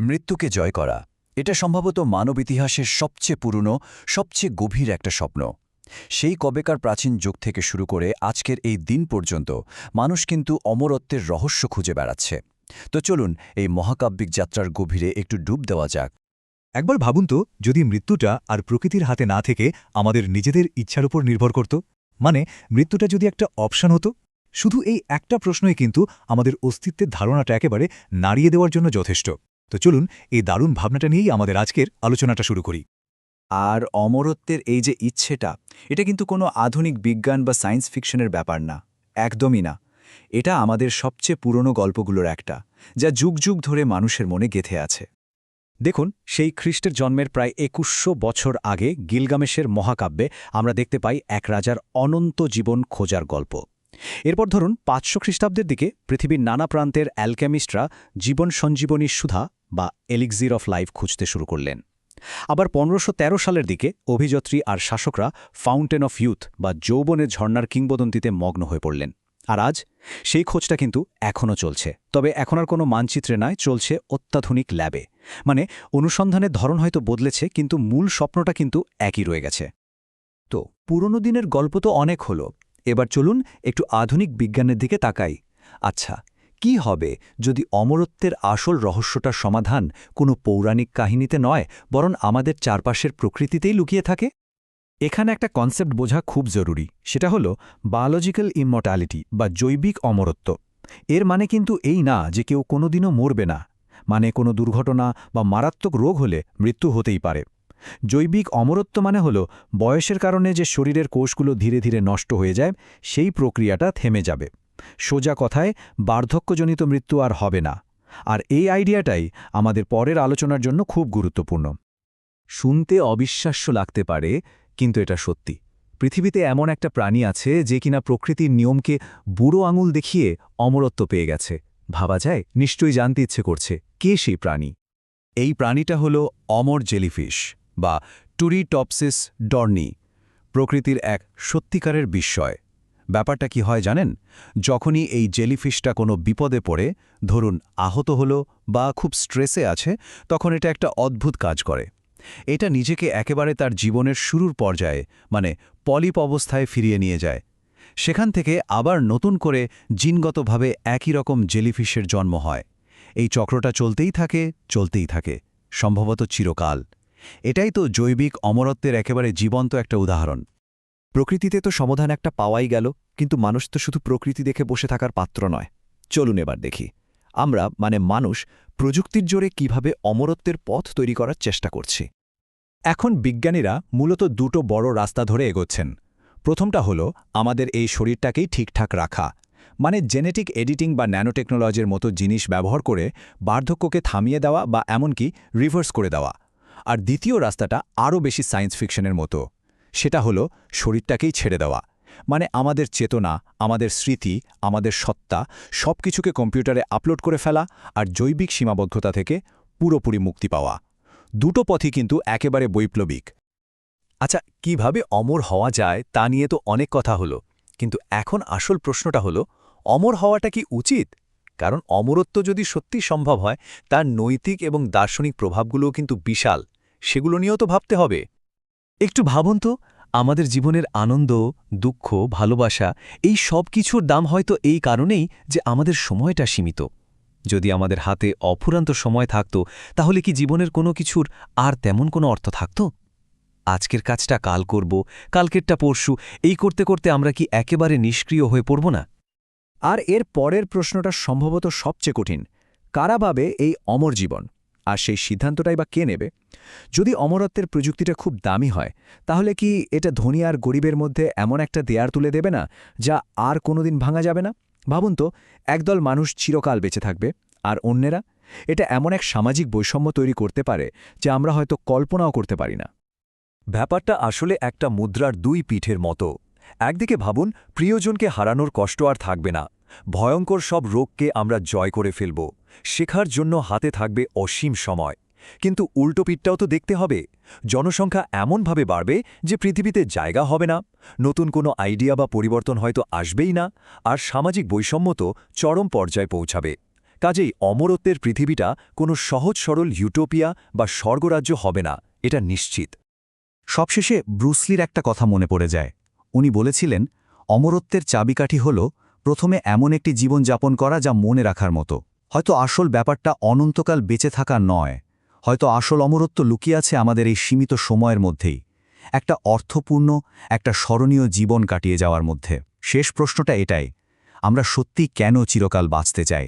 মৃত্যুকে জয় করা। এটা সম্ভবত মানব ইতিহাসের সবচেয়ে পুরনো, সবচেয়ে গভীর একটা স্বপ্ন। সেই কবেকার প্রাচীন যুগ থেকে শুরু করে আজকের এই দিন পর্যন্ত মানুষ কিন্তু অমরত্বের রহস্য খুঁজে বেড়াচ্ছে। তো চলুন এই মহাকাব্যিক যাত্রার গভীরে একটু ডুব দেওয়া যাক। একবার ভাবুন তো, যদি মৃত্যুটা আর প্রকৃতির হাতে না থেকে আমাদের নিজেদের ইচ্ছার উপর নির্ভর করত। মানে মৃত্যুটা যদি একটা অপশন হতো? শুধু এই একটা প্রশ্নই কিন্তু আমাদের অস্তিত্বের ধারণাটা একেবারে নাড়িয়ে দেওয়ার জন্য যথেষ্ট। তো চলুন এই দারুণ ভাবনাটা নিয়েই আমাদের আজকের আলোচনাটা শুরু করি। আর অমরত্বের এই যে ইচ্ছেটা, এটা কিন্তু কোনো আধুনিক বিজ্ঞান বা সায়েন্স ফিকশনের ব্যাপার না, একদমই না। এটা আমাদের সবচেয়ে পুরনো গল্পগুলোর একটা, যা যুগ যুগ ধরে মানুষের মনে গেথে আছে। দেখুন, সেই খ্রিস্টের জন্মের প্রায় একুশশো বছর আগে গিলগামেশের মহাকাব্যে আমরা দেখতে পাই এক রাজার অনন্ত জীবন খোঁজার গল্প। এরপর ধরুন পাঁচশো খ্রিস্টাব্দের দিকে পৃথিবীর নানা প্রান্তের অ্যালকেমিস্টরা জীবন সঞ্জীবনী সুধা বা এলিক্সির অফ লাইফ খুঁজতে শুরু করলেন। আবার পনেরোশো সালের দিকে অভিযাত্রী আর শাসকরা ফাউন্টেন অফ ইউথ বা যৌবনের ঝর্ণার কিংবদন্তিতে মগ্ন হয়ে পড়লেন। আর আজ সেই খোঁজটা কিন্তু এখনও চলছে। তবে এখন আর কোনো মানচিত্রে নয়, চলছে অত্যাধুনিক ল্যাবে। মানে অনুসন্ধানের ধরন হয়তো বদলেছে, কিন্তু মূল স্বপ্নটা কিন্তু একই রয়ে গেছে। তো পুরনো দিনের গল্প তো অনেক হলো এবার চলুন একটু আধুনিক বিজ্ঞানের দিকে তাকাই। আচ্ছা কি হবে যদি অমরত্বের আসল রহস্যটার সমাধান কোনো পৌরাণিক কাহিনীতে নয়, বরং আমাদের চারপাশের প্রকৃতিতেই লুকিয়ে থাকে? এখানে একটা কনসেপ্ট বোঝা খুব জরুরি, সেটা হলো বায়োলজিক্যাল ইমমর্টালিটি বা জৈবিক অমরত্ব। এর মানে কিন্তু এই না যে কেউ কোনোদিনও মরবে না। মানে কোনো দুর্ঘটনা বা মারাত্মক রোগ হলে মৃত্যু হতেই পারে। জৈবিক অমরত্ব মানে হল বয়সের কারণে যে শরীরের কোষগুলো ধীরে ধীরে নষ্ট হয়ে যায়, সেই প্রক্রিয়াটা থেমে যাবে। সোজা কথায়, বার্ধক্যজনিত মৃত্যু আর হবে না। আর এই আইডিয়াটাই আমাদের পরের আলোচনার জন্য খুব গুরুত্বপূর্ণ। শুনতে অবিশ্বাস্য লাগতে পারে, কিন্তু এটা সত্যি। পৃথিবীতে এমন একটা প্রাণী আছে যে কিনা প্রকৃতির নিয়মকে বুড়ো আঙুল দেখিয়ে অমরত্ব পেয়ে গেছে। ভাবা যায়? নিশ্চয়ই জানতে ইচ্ছে করছে। কে সেই প্রাণী? এই প্রাণীটা হল অমর জেলিফিশ। বা টুরিটপসিস ডর্নি প্রকৃতির এক সত্যিকারের বিস্ময়। ব্যাপারটা কি হয় জানেন? যখনই এই জেলিফিশটা কোনো বিপদে পড়ে, ধরুন আহত হলো বা খুব স্ট্রেসে আছে, তখন এটা একটা অদ্ভুত কাজ করে। এটা নিজেকে একেবারে তার জীবনের শুরুর পর্যায়ে মানে পলিপ অবস্থায় ফিরিয়ে নিয়ে যায়। সেখান থেকে আবার নতুন করে জিনগতভাবে একই রকম জেলিফিশের জন্ম হয়। এই চক্রটা চলতেই থাকে চলতেই থাকে, সম্ভবত চিরকাল। এটাই তো জৈবিক অমরত্বের একেবারে জীবন্ত একটা উদাহরণ। প্রকৃতিতে তো সমাধান একটা পাওয়াই গেল, কিন্তু মানুষ তো শুধু প্রকৃতি দেখে বসে থাকার পাত্র নয়। চলুন এবার দেখি। আমরা মানে মানুষ, প্রযুক্তির জোরে কীভাবে অমরত্বের পথ তৈরি করার চেষ্টা করছি। এখন বিজ্ঞানীরা মূলত দুটো বড় রাস্তা ধরে এগোচ্ছেন। প্রথমটা হলো, আমাদের এই শরীরটাকেই ঠিকঠাক রাখা। মানে জেনেটিক এডিটিং বা ন্যানোটেকনোলজির মতো জিনিস ব্যবহার করে বার্ধক্যকে থামিয়ে দেওয়া বা এমনকি রিভার্স করে দেওয়া। আর দ্বিতীয় রাস্তাটা আরও বেশি সায়েন্স ফিকশনের মতো। সেটা হলো শরীরটাকেই ছেড়ে দেওয়া। মানে আমাদের চেতনা, আমাদের স্মৃতি, আমাদের সত্তা সব কিছুকে কম্পিউটারে আপলোড করে ফেলা আর জৈবিক সীমাবদ্ধতা থেকে পুরোপুরি মুক্তি পাওয়া। দুটো পথই কিন্তু একেবারে বৈপ্লবিক। আচ্ছা কীভাবে অমর হওয়া যায় তা নিয়ে তো অনেক কথা হলো। কিন্তু এখন আসল প্রশ্নটা হলো, অমর হওয়াটা কি উচিত? কারণ অমরত্ব যদি সত্যি সম্ভব হয়, তার নৈতিক এবং দার্শনিক প্রভাবগুলোও কিন্তু বিশাল। সেগুলো নিয়েও তো ভাবতে হবে। একটু ভাবুন তো, আমাদের জীবনের আনন্দ, দুঃখ, ভালোবাসা, এই সব কিছুর দাম হয়তো এই কারণেই যে আমাদের সময়টা সীমিত। যদি আমাদের হাতে অফুরান্ত সময় থাকত, তাহলে কি জীবনের কোনো কিছুর আর তেমন কোনো অর্থ থাকত? আজকের কাজটা কাল করব, কালকেরটা পরশু, এই করতে করতে আমরা কি একেবারে নিষ্ক্রিয় হয়ে পড়ব না? আর এর পরের প্রশ্নটা সম্ভবত সবচেয়ে কঠিন, কারা ভাবে এই অমর জীবন? আর সেই সিদ্ধান্তটাই বা কে নেবে? যদি অমরত্বের প্রযুক্তিটা খুব দামি হয়, তাহলে কি এটা ধনী আর গরিবের মধ্যে এমন একটা দেয়ার তুলে দেবে না, যা আর কোনোদিন ভাঙা যাবে না? ভাবুন তো, একদল মানুষ চিরকাল বেঁচে থাকবে, আর অন্যেরা? এটা এমন এক সামাজিক বৈষম্য তৈরি করতে পারে, যা আমরা হয়তো কল্পনাও করতে পারি না। ব্যাপারটা আসলে একটা মুদ্রার দুই পিঠের মতো। একদিকে ভাবুন, প্রিয়জনকে হারানোর কষ্ট আর থাকবে না, ভয়ঙ্কর সব রোগকে আমরা জয় করে ফেলব। শেখার জন্য হাতে থাকবে অসীম সময়। কিন্তু উল্টো পিঠটাও তো দেখতে হবে। জনসংখ্যা এমনভাবে বাড়বে যে পৃথিবীতে জায়গা হবে না, নতুন কোনো আইডিয়া বা পরিবর্তন হয়তো আসবেই না, আর সামাজিক বৈষম্য তো চরম পর্যায়ে পৌঁছাবে। কাজেই অমরত্বের পৃথিবীটা কোনো সহজ সরল ইউটোপিয়া বা স্বর্গরাজ্য হবে না, এটা নিশ্চিত। সবশেষে ব্রুসলির একটা কথা মনে পড়ে যায়। উনি বলেছিলেন, অমরত্বের চাবিকাঠি হল প্রথমে এমন একটি জীবন যাপন করা যা মনে রাখার মতো। হয়তো আসল ব্যাপারটা অনন্তকাল বেঁচে থাকা নয়, হয়তো আসল অমরত্ব লুকিয়ে আছে আমাদের এই সীমিত সময়ের মধ্যেই, একটা অর্থপূর্ণ, একটা স্মরণীয় জীবন কাটিয়ে যাওয়ার মধ্যে। শেষ প্রশ্নটা এটাই, আমরা সত্যি কেন চিরকাল বাঁচতে চাই?